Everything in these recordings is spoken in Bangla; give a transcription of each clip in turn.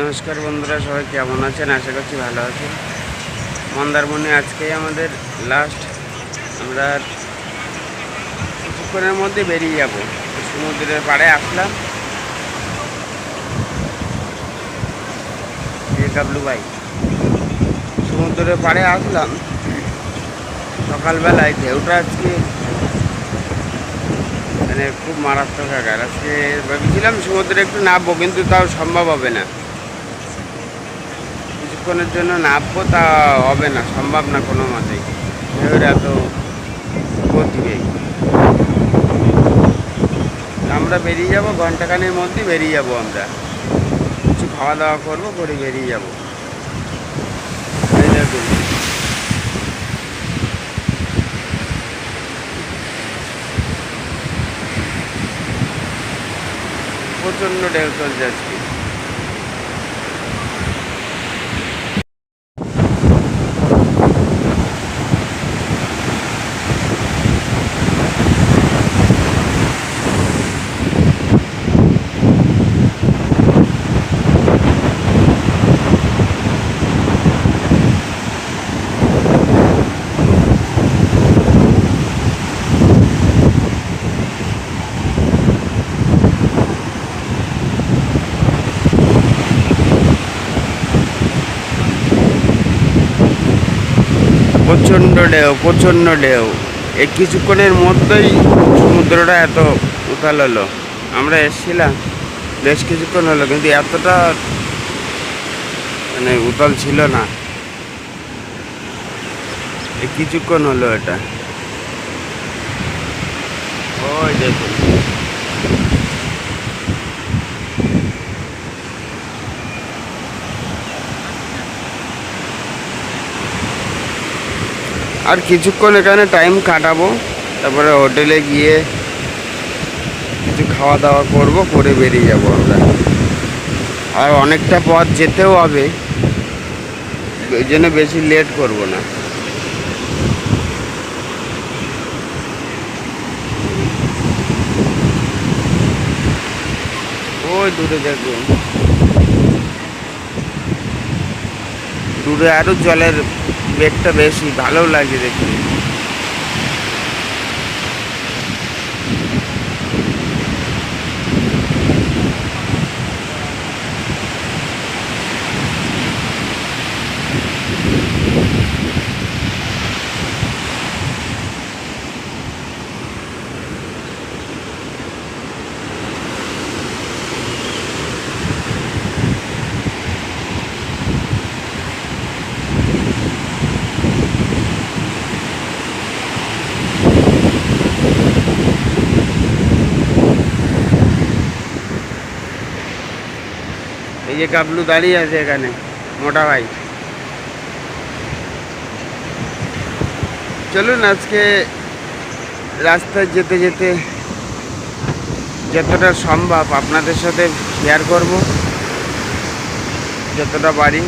নমস্কার বন্ধুরা, সবাই কেমন আছেন? আশা করছি ভালো আছেন। মন্দারমণি আজকেই আমাদের লাস্ট আমরা কিছুক্ষণের মধ্যে বেরিয়ে যাব। সমুদ্রের পাড়ে আসলাম। কাবলু ভাই সমুদ্রের পাড়ে আসলাম। সকালবেলায় ঢেউটা আজকে মানে খুব মারাত্মক আকার। আজকে ভেবেছিলাম সমুদ্রে একটু নামবো, কিন্তু তাও সম্ভব হবে না। কিছুক্ষণের জন্য নামবো, তা হবে না, সম্ভব না কোনো মতেই। ঢেউর এত গতিবেগ আমরা বেরিয়ে যাব ঘন্টাখানের মধ্যে বেরিয়ে যাব আমরা। কিছু খাওয়া দাওয়া করব, করে বেরিয়ে যাব। প্রচণ্ড ঢেউ চলছে আজকে। প্রচণ্ড ঢেউ প্রচণ্ড ঢেউ। এই কিছুক্ষণের মধ্যেই সমুদ্রটা এত উথাল হলো। আমরা এসেছিলাম, বেশ কিছুক্ষণ হলো, কিন্তু এতটা মানে উতাল ছিল না। কিছুক্ষণ হলো এটা। ওই দেখুন। আর কিছুক্ষণ এখানে টাইম কাটাবো। তারপরে হোটেলে গিয়ে কিছু খাওয়া দাওয়া করব, করে বেরিয়ে যাব আমরা। আর অনেকটা পথ যেতেও হবে, ওই জন্য বেশি লেট করব না। ওই দূরে দেখুন। দূরে আরও জলের বেগটা বেশি ভালো লাগে দেখতে। যে কাবলু দাঁড়িয়ে আছে এখানে, মোটা ভাই। চলুন আজকে রাস্তায় যেতে যেতে যতটা সম্ভব আপনাদের সাথে শেয়ার করব, যতটা পারি।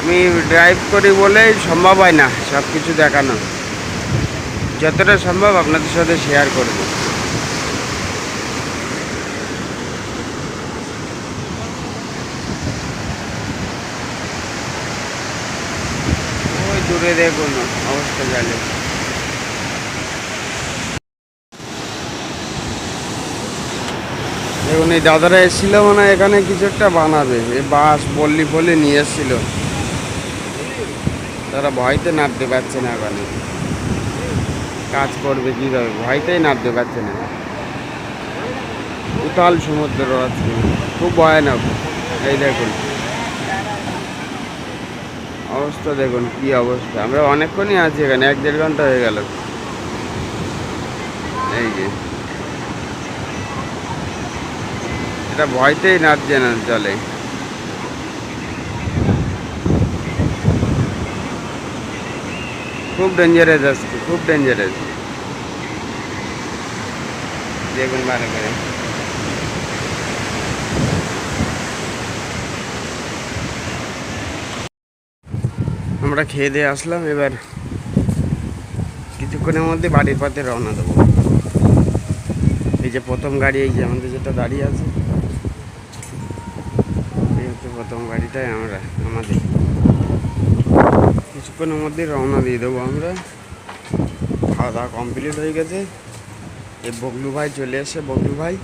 আমি ড্রাইভ করি বলে সম্ভব হয় না সব কিছু দেখানো। যতটা সম্ভব আপনাদের সাথে শেয়ার করব। দূরে দেখুন, অবস্থা জালে দেখুন, এই দাদারা এসেছিল মানে এখানে কিছু একটা বানাবে। এই বাঁশ, বল্লি ফল্লি নিয়ে এসেছিল। তারা ভয়তে নামতে পারছে না ওখানে কাজ করবে কীভাবে? ভয়তেই নামতে পারছে না। উতাল সমুদ্র আজকে খুব ভয়ানক। এই দেখুন। অবস্থা দেখুন, কি অবস্থা। আমরা অনেকক্ষণই আছি এখানে, এক দেড় ঘণ্টা হয়ে গেল। এই যে। এটা ভয়তেই নাচছে না জলে খুব ডেঞ্জারাস আজকে খুব ডেঞ্জারাস দেখুন করে। আমরা খেয়ে দিয়ে আসলাম, এবার কিছুক্ষণের মধ্যে বাড়ির পথে রওনা দেবো। এই যে প্রথম গাড়ি, এই যে আমাদের যেটা দাঁড়িয়ে আছে, এই হচ্ছে প্রথম গাড়িটাই আমরা, আমাদের। কিছুক্ষণের মধ্যে রওনা দিয়ে দেবো আমরা। খাওয়া দাওয়া কমপ্লিট হয়ে গেছে। এই বগলু ভাই চলে এসে, বগলু ভাই।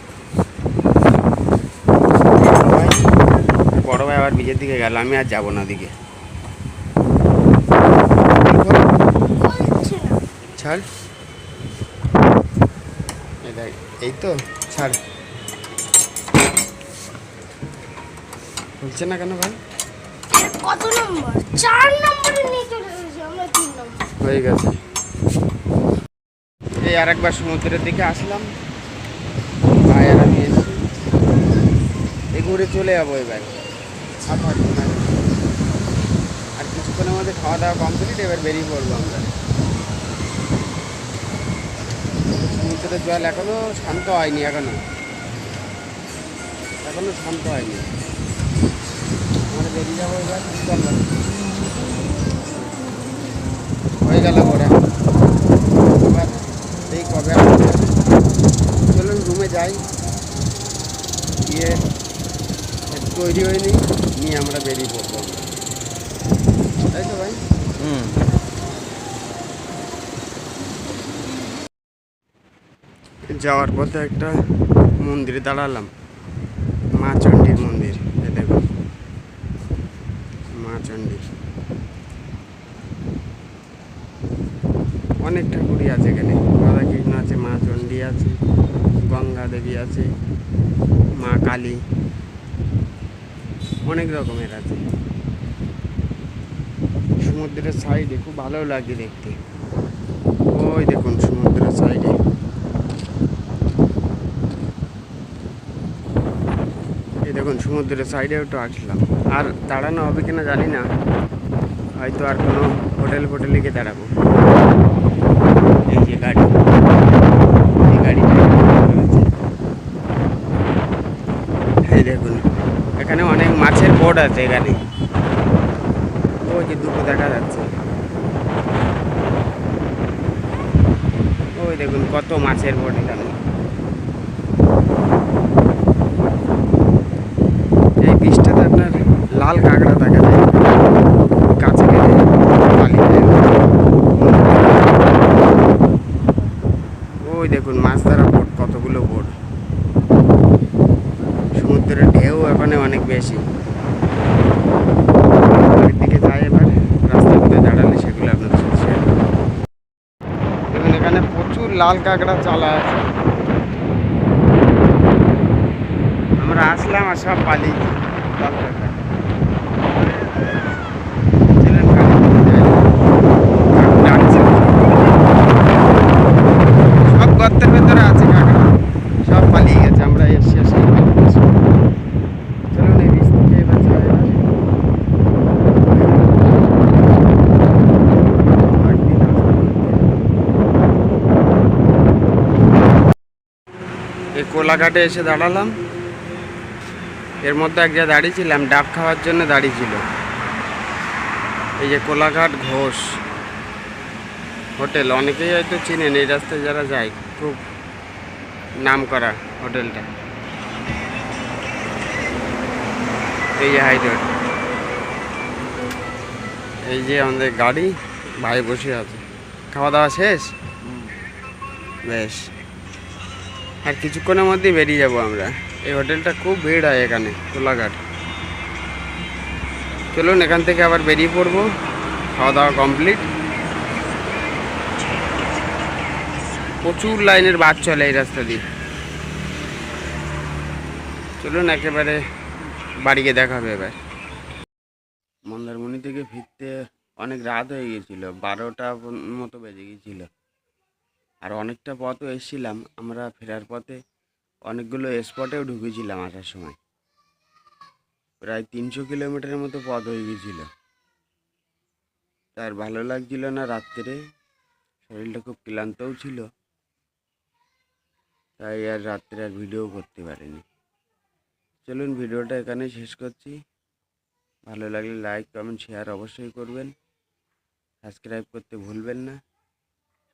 বড় ভাই আবার বিজের দিকে গেল, আমি আর যাব না দিকে ছাড়। এই এই তো ছাড়। বলছে না কেন ভাই? কত নম্বর? চার নম্বরে নিয়ে চলে এসেছি আমরা তিন নম্বর। হয়ে গেছে। এই আর একবার সমুদ্রের দিকে আসলাম। ভাই আর আমি এসেছি এই ঘুরে চলে যাব এবার। আর কিছুক্ষণের মধ্যে খাওয়া দাওয়া কমপ্লিট এবার বেরিয়ে পড়ব আমরা। সমুদ্রের জল এখনও শান্ত হয়নি, এখনও। এখনও শান্ত হয়নি। আমরা বেরিয়ে যাব এবার। হয়ে গেল ওরা এবার এই কবে চলুন রুমে যাই। গিয়ে তৈরি হয়নি, নিয়ে আমরা বেরিয়ে পড়ব। তাই তো ভাই? হুম। যাওয়ার পথে একটা মন্দিরে দাঁড়ালাম। মা চণ্ডীর মন্দির দেখুন মা চণ্ডী অনেক ঠাকুরই আছে এখানে। রাধাকৃষ্ণ আছে, মা চণ্ডী আছে, গঙ্গা দেবী আছে, মা কালী। অনেক রকমের আছে। সমুদ্রের সাইডে খুব ভালো লাগে দেখতে। ওই দেখুন, সমুদ্রের সাইডে এই দেখুন সমুদ্রের সাইডে একটু আসলাম। আর দাঁড়ানো হবে কিনা জানি না। হয়তো আর কোনো হোটেল ফোটেলে গিয়ে দাঁড়াবো। এই যে গাড়ি। এই গাড়িটা এই দেখুন, এখানে অনেক মাছের বোর্ড আছে এখানে। ওই যে দুটো দেখা যাচ্ছে। ওই দেখুন, কত মাছের বোট এখানে। লাল কাঁকড়া দেখা যায়। কাছে গেলে বালিতে ওই দেখুন, মাছ ধরা বোট, কতগুলো বোট। সমুদ্রের ঢেউ এখানে অনেক বেশি। রাস্তার দাঁড়ালে সেগুলো এখানে প্রচুর লাল কাঁকড়া চালা আছে। আমরা আসলাম আর সব কাঁকড়া চলেন গাড়ি নিয়ে যাই। কাকু ডাকছে। সব গর্তের ভেতরে আছে কাঁকড়া সব পালিয়ে গেছে আমরা এসে এসে চলুন এই বীজ থেকে এবার যাই এবার। একদিন আসব। এই কোলাঘাটে এসে দাঁড়ালাম। এর মধ্যে এক জায়গায় দাঁড়িয়েছিলাম ডাব খাওয়ার জন্য দাঁড়িয়েছিল। এই যে কোলাঘাট ঘোষ হোটেল অনেকেই হয়তো চিনেন এই রাস্তায় যারা যায় খুব নাম করা হোটেলটা। এই যে হাই রোড এই যে আমাদের গাড়ি ভাই বসে আছে। খাওয়া দাওয়া শেষ? বেশ। আর কিছুক্ষণের মধ্যেই বেরিয়ে যাব আমরা। এই হোটেলটা খুব ভিড় হয় এখানে কোলাঘাট চলুন, এখান থেকে আবার বেরিয়ে পড়ব। খাওয়া দাওয়া কমপ্লিট। প্রচুর লাইনের বাস চলে এই রাস্তা দিয়ে। চলুন, একেবারে বাড়িকে গিয়ে দেখাবে এবার। মন্দারমণি থেকে ফিরতে অনেক রাত হয়ে গিয়েছিল বারোটা মতো বেজে গিয়েছিল আর অনেকটা পথও এসেছিলাম। আমরা ফেরার পথে অনেকগুলো স্পটেও ঢুকেছিলাম আসার সময়। প্রায় তিনশো কিলোমিটারের মতো পথ হয়ে গিয়েছিল তার ভালো লাগছিল না রাত্রে। শরীরটা খুব ক্লান্তও ছিল। তাই আর রাত্রে আর ভিডিও করতে পারিনি। চলুন ভিডিওটা এখানে শেষ করছি। ভালো লাগলে লাইক কমেন্ট শেয়ার অবশ্যই করবেন। সাবস্ক্রাইব করতে ভুলবেন না।